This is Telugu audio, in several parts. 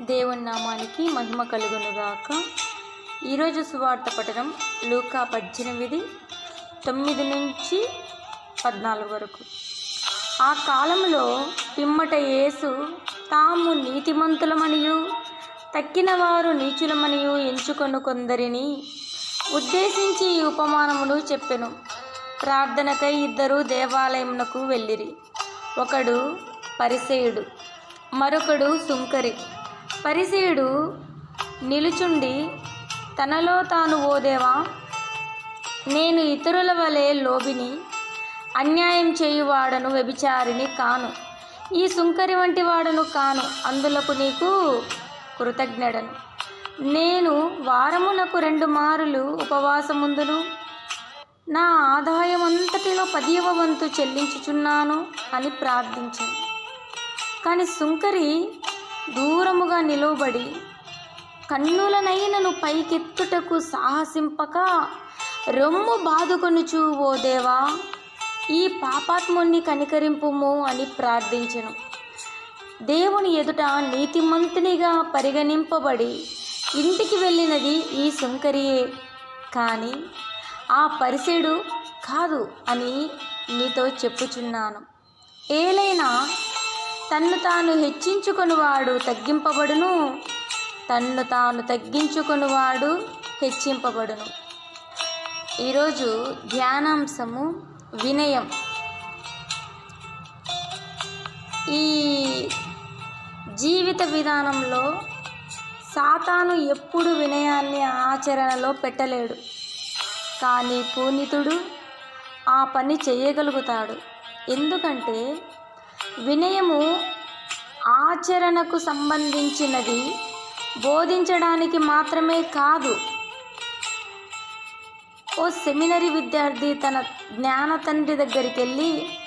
దేవుని నామానికి మహిమ కలుగునుగాక. ఈరోజు సువార్త పఠనం లూకా పద్దెనిమిది తొమ్మిది నుంచి పద్నాలుగు వరకు. ఆ కాలంలో పిమ్మట యేసు తాము నీతిమంతులమనియు తక్కిన వారు నీచులమనియు ఎంచుకొను కొందరిని ఉద్దేశించి ఈ ఉపమానమును చెప్పెను. ప్రార్థనకై ఇద్దరు దేవాలయమునకు వెళ్ళిరి. ఒకడు పరిసేయుడు మరొకడు సుంకరి. పరిసేయుడు నిలుచుండి తనలో తాను ఓదేవా నేను ఇతరుల వలె లోబిని అన్యాయం చేయువాడను వ్యభిచారిని కాను. ఈ సుంకరి వంటి వాడను కాను అందులకు నీకు కృతజ్ఞడను. నేను వారమునకు రెండు మారులు ఉపవాసముందును. నా ఆదాయం అంతటిలో పదివ వంతు చెల్లించుచున్నాను అని ప్రార్థించాను. కానీ సుంకరి దూరముగా నిలువబడి కన్నులనైనను పైకెత్తుటకు సాహసింపక రొమ్ము బాదుకొనుచు ఓ దేవా ఈ పాపాత్ముణ్ణి కనికరింపుము అని ప్రార్థించెను. దేవుని ఎదుట నీతిమంతునిగా పరిగణింపబడి ఇంటికి వెళ్ళినది ఈ సుంకరియే కానీ ఆ పరిసేడు కాదు అని నీతో చెప్పుచున్నాను. ఏలైనా తన్ను తాను హెచ్చించుకునివాడు తగ్గింపబడును. తన్ను తాను తగ్గించుకునివాడు హెచ్చింపబడును. ఈరోజు ధ్యానాంశము వినయం. ఈ జీవిత విధానంలో సాతాను ఎప్పుడు వినయాన్ని ఆచరణలో పెట్టలేడు. కానీ పూనితుడు ఆ పని చేయగలుగుతాడు. ఎందుకంటే వినయము ఆచరణకు సంబంధించినది. బోధించడానికి మాత్రమే కాదు. ఓ సెమినరీ విద్యార్థి తన జ్ఞాన తండ్రి దగ్గరికి వెళ్ళి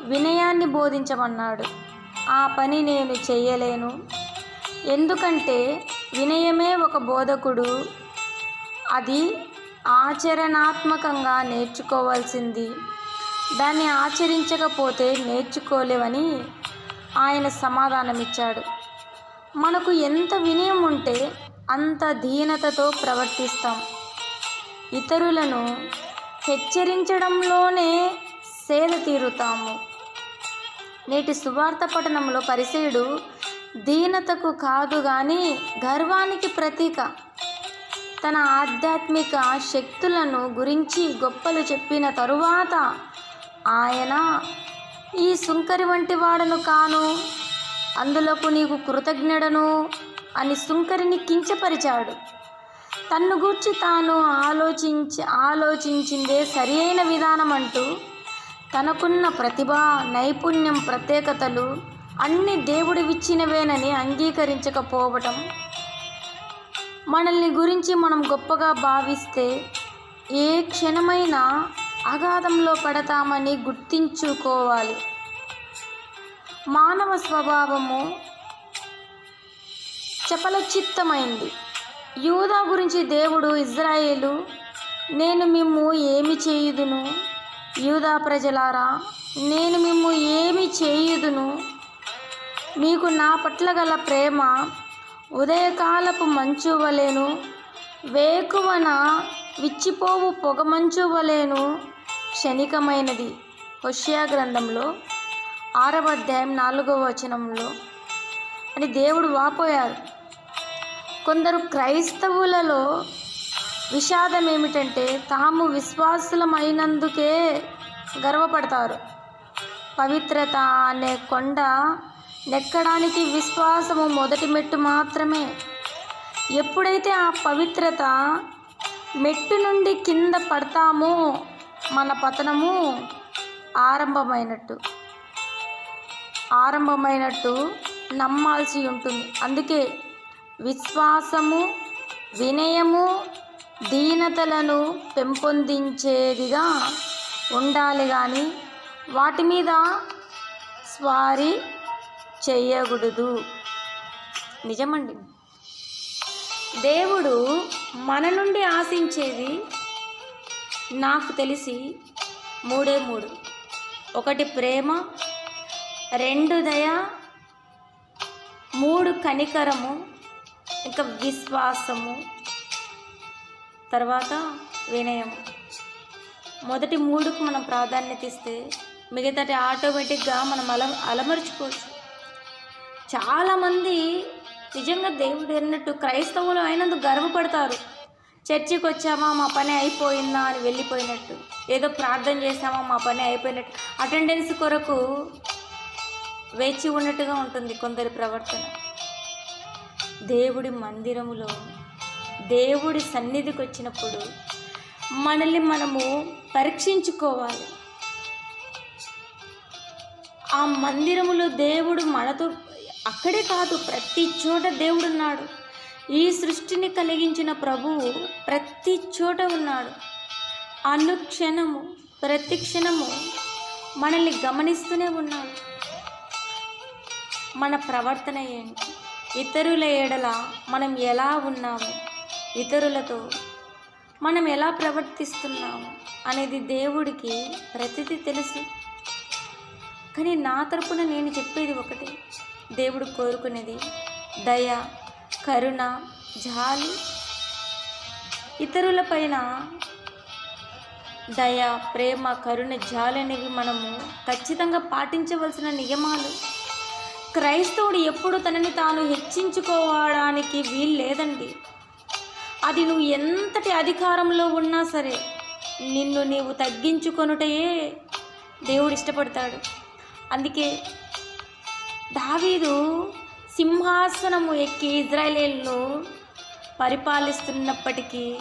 వినయాన్ని బోధించమన్నాడు. ఆ పని నేను చేయలేను. ఎందుకంటే వినయమే ఒక బోధకుడు. అది ఆచరణాత్మకంగా నేర్చుకోవాల్సింది. దాన్ని ఆచరించకపోతే నేర్చుకోలేవని ఆయన సమాధానమిచ్చాడు. మనకు ఎంత వినయం ఉంటే అంత దీనతతో ప్రవర్తిస్తాం. ఇతరులను హెచ్చరించడంలోనే సేద తీరుతాము. నేటి సువార్త పట్టణంలో పరిసేయుడు దీనతకు కాదు కానీ గర్వానికి ప్రతీక. తన ఆధ్యాత్మిక శక్తులను గురించి గొప్పలు చెప్పిన తరువాత ఆయన ఈ సుంకరి వంటి వాడను కాను అందులకు నీకు కృతజ్ఞడను అని సుంకరిని కించపరిచాడు. తన్ను గూర్చి తాను ఆలోచించి ఆలోచించిందే సరి అయిన విధానం అంటూ తనకున్న ప్రతిభ నైపుణ్యం ప్రత్యేకతలు అన్ని దేవుడివిచ్చినవేనని అంగీకరించకపోవటం మనల్ని గురించి మనం గొప్పగా భావిస్తే ఏ క్షణమైనా అగాధంలో పడతామని గుర్తించుకోవాలి. మానవ స్వభావము చపలచిత్తమైంది. యూదా గురించి దేవుడు ఇజ్రాయేలు నేను మిమ్ము ఏమి చేయుదును? యూదా ప్రజలారా నేను మిమ్ము ఏమి చేయుదును? మీకు నా పట్ల గల ప్రేమ ఉదయకాలపు మంచు వలెను వేకువన విచ్చిపోవు పొగమంచు వలెను క్షణికమైనది. హొషియా గ్రంథంలో ఆరవ అధ్యాయం నాలుగవ వచనంలో అని దేవుడు వాపోయారు. కొందరు క్రైస్తవులలో విషాదం ఏమిటంటే తాము విశ్వాసులమైనందుకే గర్వపడతారు. పవిత్రత అనే కొండ నెక్కడానికి విశ్వాసము మొదటి మెట్టు మాత్రమే. ఎప్పుడైతే ఆ పవిత్రత మెట్టు నుండి కింద పడతామో మన పతనము ఆరంభమైనట్టు. ఆరంభమైనట్టు నమ్మాల్సి ఉంటుంది. అందుకే విశ్వాసము వినయము దీనతలను పెంపొందించేదిగా ఉండాలి కానీ వాటి మీద స్వారీ చేయకూడదు నిజమండి. దేవుడు మన నుండి ఆశించేది నాకు తెలిసి మూడే మూడు. ఒకటి ప్రేమ రెండు దయ మూడు కనికరము ఇంకా విశ్వాసము. తర్వాత వినయం మొదటి మూడుకు మనం ప్రాధాన్యత ఇస్తే మిగతాటి ఆటోమేటిక్గా మనం అల అలమరుచుకోవచ్చు. చాలామంది నిజంగా దేవుడు అన్నట్టు క్రైస్తవులు అయినందుకు గర్వపడతారు. చర్చికి వచ్చామా మా పని అయిపోయిందా అని వెళ్ళిపోయినట్టు. ఏదో ప్రార్థన చేసామా మా పని అయిపోయినట్టు. అటెండెన్స్ కొరకు వేచి ఉన్నట్టుగా ఉంటుంది కొందరి ప్రవర్తన. దేవుడి మందిరములో దేవుడి సన్నిధికి వచ్చినప్పుడు మనల్ని మనము పరీక్షించుకోవాలి. ఆ మందిరములో దేవుడు మనతో అక్కడే కాదు ప్రతి చోట దేవుడు ఉన్నాడు ఈ సృష్టిని కలిగించిన ప్రభువు ప్రతి చోట ఉన్నాడు. అనుక్షణము ప్రతి క్షణము మనల్ని గమనిస్తూనే ఉన్నాడు. మన ప్రవర్తన ఏంటి? ఇతరుల ఏడల మనం ఎలా ఉన్నాము? ఇతరులతో మనం ఎలా ప్రవర్తిస్తున్నాము? అనేది దేవుడికి ప్రతిదీ తెలుసు. కానీ నా తరపున నేను చెప్పేది ఒకటి. దేవుడు కోరుకునేది దయ కరుణ జాలి ఇతరులపైన దయ ప్రేమ కరుణ జాలి అనేవి మనము ఖచ్చితంగా పాటించవలసిన నియమాలు. క్రైస్తవుడు ఎప్పుడు తనని తాను హెచ్చించుకోవడానికి వీలు లేదండి. అది నువ్వు ఎంతటి అధికారంలో ఉన్నా సరే నిన్ను నీవు తగ్గించుకొనుటయే దేవుడు ఇష్టపడతాడు. అందుకే దావీదు సింహాసనము ఎక్కి ఇజ్రాయేల్ను పరిపాలిస్తున్నప్పటికీ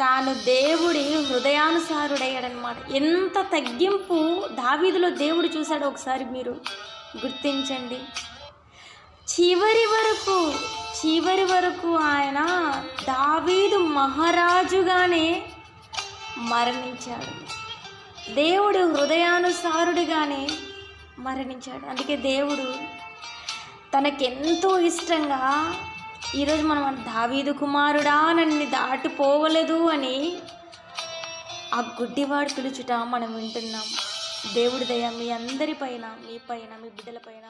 తాను దేవుడి హృదయానుసారుడయ్యాడనమాట ఎంత తగ్గింపు దావీదులో దేవుడు చూశాడు ఒకసారి మీరు గుర్తించండి. చివరి వరకు చివరి వరకు ఆయన దావీదు మహారాజుగానే మరణించాడు. దేవుడు హృదయానుసారుడిగానే మరణించాడు. అందుకే దేవుడు తనకెంతో ఇష్టంగా ఈరోజు మనం దావీదు కుమారుడా నన్ను దాటిపోవలేదు అని ఆ గుడ్డివాడు పిలుచుట మనం వింటున్నాం. దేవుడి దయ మీ అందరిపైన మీ పైన మీ బిడ్డలపైన